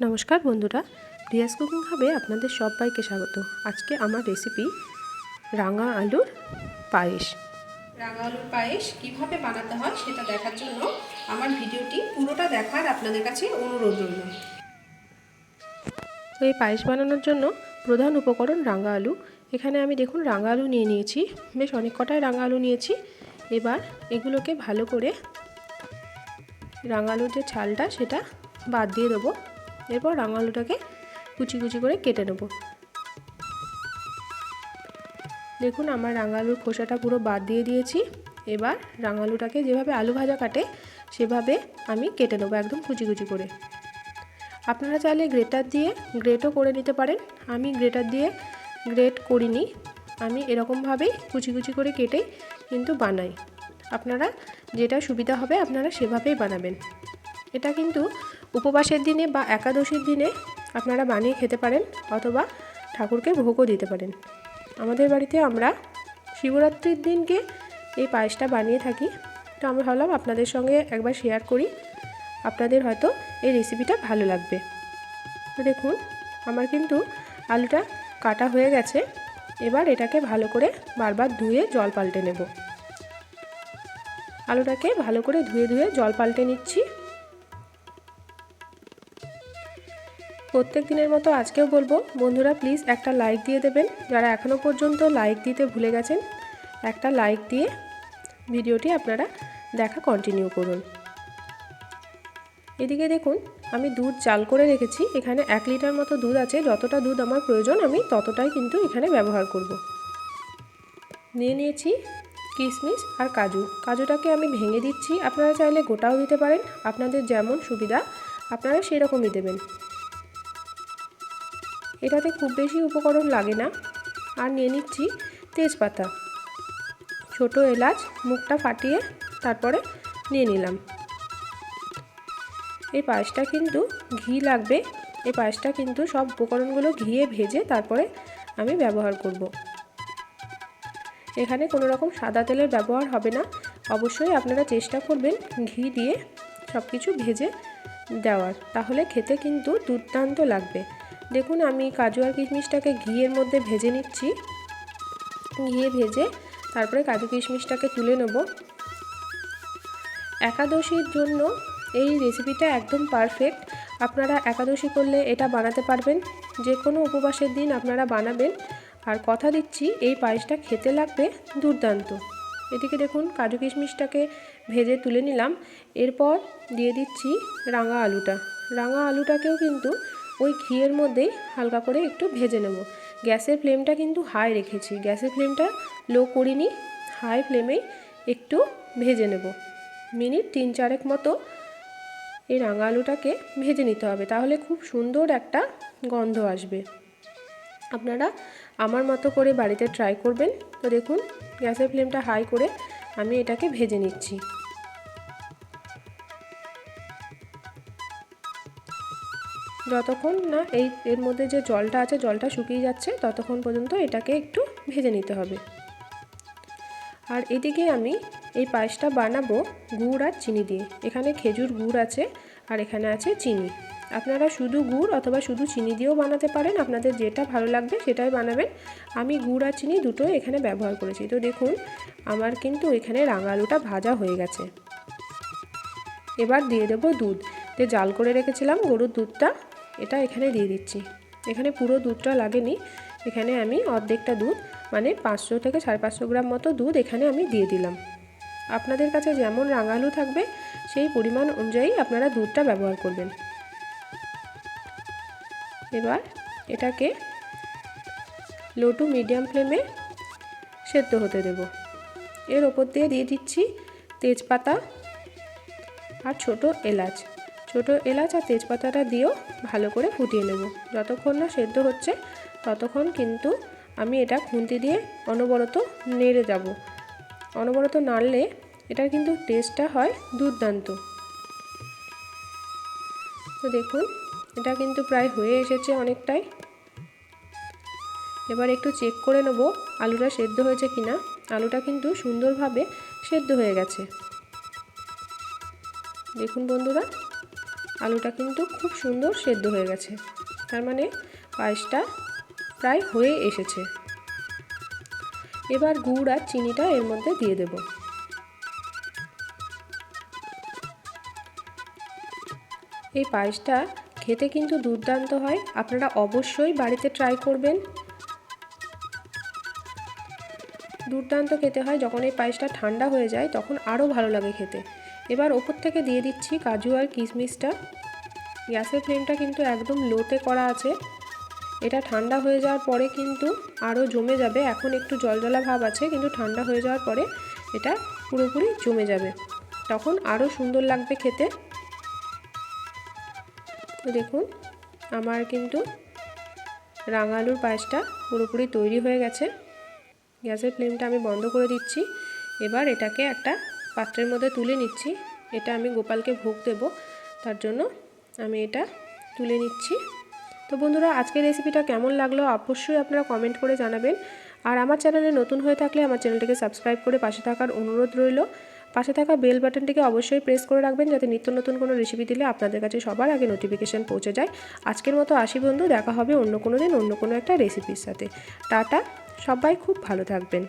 নমস্কার বন্ধুরা রিয়াস কুকিং হাবে আপনাদের সবাইকে স্বাগত। আজকে আমার রেসিপি রাঙা আলুর পায়েস। রাঙা আলুর পায়েস কীভাবে বানাতে হয় সেটা দেখার জন্য আমার ভিডিওটি পুরোটা দেখার আপনাদের কাছে অনুরোধ রইল। তো এই পায়েস বানানোর জন্য প্রধান উপকরণ রাঙা আলু। এখানে আমি দেখুন রাঙা আলু নিয়ে নিয়েছি বেশ অনেক কটাই রাঙা আলু নিয়েছি। এবার এগুলোকে ভালো করে রাঙা আলুর যে ছালটা সেটা বাদ দিয়ে দেবো। এরপর রাঙা আলুটাকে কুচি কুচি করে কেটে নেব। দেখুন আমার রাঙা আলুর খোসাটা পুরো বাদ দিয়ে দিয়েছি। এবার রাঙা আলুটাকে যেভাবে আলু ভাজা কাটে, সেভাবে আমি কেটে নেব একদম কুচি কুচি করে। আপনারা চাইলে গ্রেটার দিয়ে গ্রেটও করে নিতে পারেন। আমি গ্রেটার দিয়ে গ্রেট করিনি। আমি এরকমভাবেই কুচি কুচি করে কেটেই কিন্তু বানাই। আপনারা যেটা সুবিধা হবে আপনারা সেভাবেই বানাবেন। এটা কিন্তু উপবাসের দিনে বা একাদশীর দিনে আপনারা বানিয়ে খেতে পারেন অথবা ঠাকুরকে ভোগও দিতে পারেন। আমাদের বাড়িতে আমরা শিবরাত্রির দিনকে এই পায়েসটা বানিয়ে থাকি। তো আমরা ভাবলাম আপনাদের সঙ্গে একবার শেয়ার করি। আপনাদের হয়তো এই রেসিপিটা ভালো লাগবে। দেখুন, আমার কিন্তু আলুটা কাটা হয়ে গেছে। এবার এটাকে ভালো করে বারবার ধুয়ে জল পাল্টে নেব। আলুটাকে ভালো করে ধুয়ে ধুয়ে জল পাল্টে নিচ্ছি। প্রত্যেক দিনের মতো আজকেও বলব, বন্ধুরা প্লিজ একটা লাইক দিয়ে দেবেন। যারা এখনও পর্যন্ত লাইক দিতে ভুলে গেছেন, একটা লাইক দিয়ে ভিডিওটি আপনারা দেখা কন্টিনিউ করুন। এদিকে দেখুন, আমি দুধ চাল করে রেখেছি, এখানে এক লিটার মতো দুধ আছে, যতটা দুধ আমার প্রয়োজন, আমি ততটাই কিন্তু এখানে ব্যবহার করব। নিয়ে নিয়েছি কিশমিশ আর কাজু। কাজুটাকে আমি ভেঙে দিচ্ছি, আপনারা চাইলে গোটাও দিতে পারেন, আপনাদের যেমন সুবিধা, আপনারা সেরকমই দেবেন। এটাতে খুব বেশি উপকরণ লাগে না। আর নিয়ে নিচ্ছি তেজপাতা। ছোট এলাচ, মুখটা ফাটিয়ে তারপরে নিয়ে নিলাম। এই পায়েসটা কিন্তু ঘি লাগবে। এই পায়েসটা কিন্তু সব উপকরণগুলো ঘিয়ে ভেজে তারপরে আমি ব্যবহার করব। এখানে কোনো রকম সাদা তেলের ব্যবহার হবে না। অবশ্যই আপনারা চেষ্টা করবেন ঘি দিয়ে সব কিছু ভেজে দেওয়ার। তাহলে খেতে কিন্তু দুর্দান্ত লাগবে। দেখুন, আমি কাজু আর কিশমিশটাকে ঘিয়ের মধ্যে ভেজে নিচ্ছি। ঘিয়ে ভেজে তারপরে কাজু কিশমিশটাকে তুলে নেব। একাদশীর জন্য এই রেসিপিটা একদম পারফেক্ট। আপনারা একাদশী করলে এটা বানাতে পারবেন। যে কোনো উপবাসের দিন আপনারা বানাবেন। আর কথা দিচ্ছি, এই পায়েসটা খেতে লাগবে দুর্দান্ত। এদিকে দেখুন, কাজু কিশমিশটাকে ভেজে তুলে নিলাম। এরপর দিয়ে দিচ্ছি রাঙা আলুটা। রাঙা আলুটাকেও কিন্তু ওই ঘিয়ের মধ্যেই হালকা করে একটু ভেজে নেব। গ্যাসের ফ্লেমটা কিন্তু হাই রেখেছি। গ্যাসের ফ্লেমটা লো করিনি, হাই ফ্লেমেই একটু ভেজে নেব। মিনিট তিন চারেক মতো এই রাঙা আলুটাকে ভেজে নিতে হবে, তাহলে খুব সুন্দর একটা গন্ধ আসবে। আপনারা আমার মতো করে বাড়িতে ট্রাই করবেন। তো দেখুন, গ্যাসের ফ্লেমটা হাই করে আমি এটাকে ভেজে নিচ্ছি। যতক্ষণ না এই এর মধ্যে যে জলটা আছে, জলটা শুকিয়ে যাচ্ছে, ততক্ষণ পর্যন্ত এটাকে একটু ভেজে নিতে হবে। আর এদিকে আমি এই পায়েসটা বানাবো গুড় আর চিনি দিয়ে। এখানে খেজুর গুড় আছে আর এখানে আছে চিনি। আপনারা শুধু গুড় অথবা শুধু চিনি দিয়েও বানাতে পারেন, আপনাদের যেটা ভালো লাগবে সেটাই বানাবেন। আমি গুড় আর চিনি দুটোই এখানে ব্যবহার করেছি। তো দেখুন, আমার কিন্তু এখানে রাঙা আলুটা ভাজা হয়ে গেছে। এবার দিয়ে দেবো দুধ। যে জাল করে রেখেছিলাম, গরুর দুধটা। এটা এখানে দিয়ে দিচ্ছি। এখানে পুরো দুধটা লাগেনি। এখানে আমি অর্ধেকটা দুধ মানে পাঁচশো থেকে সাড়ে পাঁচশো গ্রাম মতো দুধ এখানে আমি দিয়ে দিলাম। আপনাদের কাছে যেমন রাঙালু থাকবে, সেই পরিমাণ অনুযায়ী আপনারা দুধটা ব্যবহার করবেন। এবার এটাকে লো টু মিডিয়াম ফ্লেমে সেদ্ধ হতে দেব। এর ওপর দিয়ে দিয়ে দিচ্ছি তেজপাতা আর ছোট এলাচ। ছোট এলাচ আর তেজপাতাটা দিয়েও ভালো করে ফুটিয়ে নেব। যতক্ষণ না সেদ্ধ হচ্ছে, ততক্ষণ কিন্তু আমি এটা খুন্তি দিয়ে অনবরত নেড়ে যাব। অনবরত নাড়লে এটার কিন্তু টেস্টটা হয় দুর্দান্ত। তো দেখুন, এটা কিন্তু প্রায় হয়ে এসেছে অনেকটাই। এবার একটু চেক করে নেব আলুটা সেদ্ধ হয়েছে কিনা। আলুটা কিন্তু সুন্দরভাবে সেদ্ধ হয়ে গেছে। দেখুন বন্ধুরা আলুটা কিন্তু খুব সুন্দর সেদ্ধ হয়ে গেছে। তার মানে পায়েসটা প্রায় হয়ে এসেছে। এবার গুড় আর চিনিটা এর মধ্যে দিয়ে দেব। এই পায়েসটা খেতে কিন্তু দুর্দান্ত হয়। আপনারা অবশ্যই বাড়িতে ট্রাই করবেন। দুর্দান্ত খেতে হয়। যখন এই পায়েসটা ঠান্ডা হয়ে যায়, তখন আরও ভালো লাগে খেতে। এবার ওপর থেকে দিয়ে দিচ্ছি কাজু আর কিশমিশটা। গ্যাসের ফ্লেমটা কিন্তু একদম লোতে করা আছে। এটা ঠান্ডা হয়ে যাওয়ার পরে কিন্তু আরও জমে যাবে। এখন একটু জলজলা ভাব আছে, কিন্তু ঠান্ডা হয়ে যাওয়ার পরে এটা পুরোপুরি জমে যাবে। তখন আরও সুন্দর লাগবে খেতে। দেখুন, আমার কিন্তু রাঙালুর পায়েসটা পুরোপুরি তৈরি হয়ে গেছে। গ্যাসের ফ্লেমটা আমি বন্ধ করে দিচ্ছি। এবার এটাকে একটা পাত্রের মধ্যে তুলে নিচ্ছি। এটা আমি গোপালকে ভোগ দেব, তার জন্য আমি এটা তুলে নিচ্ছি। তো বন্ধুরা, আজকের রেসিপিটা কেমন লাগল অবশ্যই আপনারা কমেন্ট করে জানাবেন। আর আমার চ্যানেলে নতুন হয়ে থাকলে আমার চ্যানেলটিকে সাবস্ক্রাইব করে পাশে থাকার অনুরোধ রইল। পাশে থাকা বেল বাটনটিকে অবশ্যই প্রেস করে রাখবেন যাতে নিত্য নতুন কোনো রেসিপি দিলে আপনাদের কাছে সবার আগে নোটিফিকেশান পৌঁছে যায়। আজকের মতো আসি বন্ধু, দেখা হবে অন্য কোনো দিন অন্য কোনো একটা রেসিপির সাথে। টাটা, সবাই খুব ভালো থাকবেন।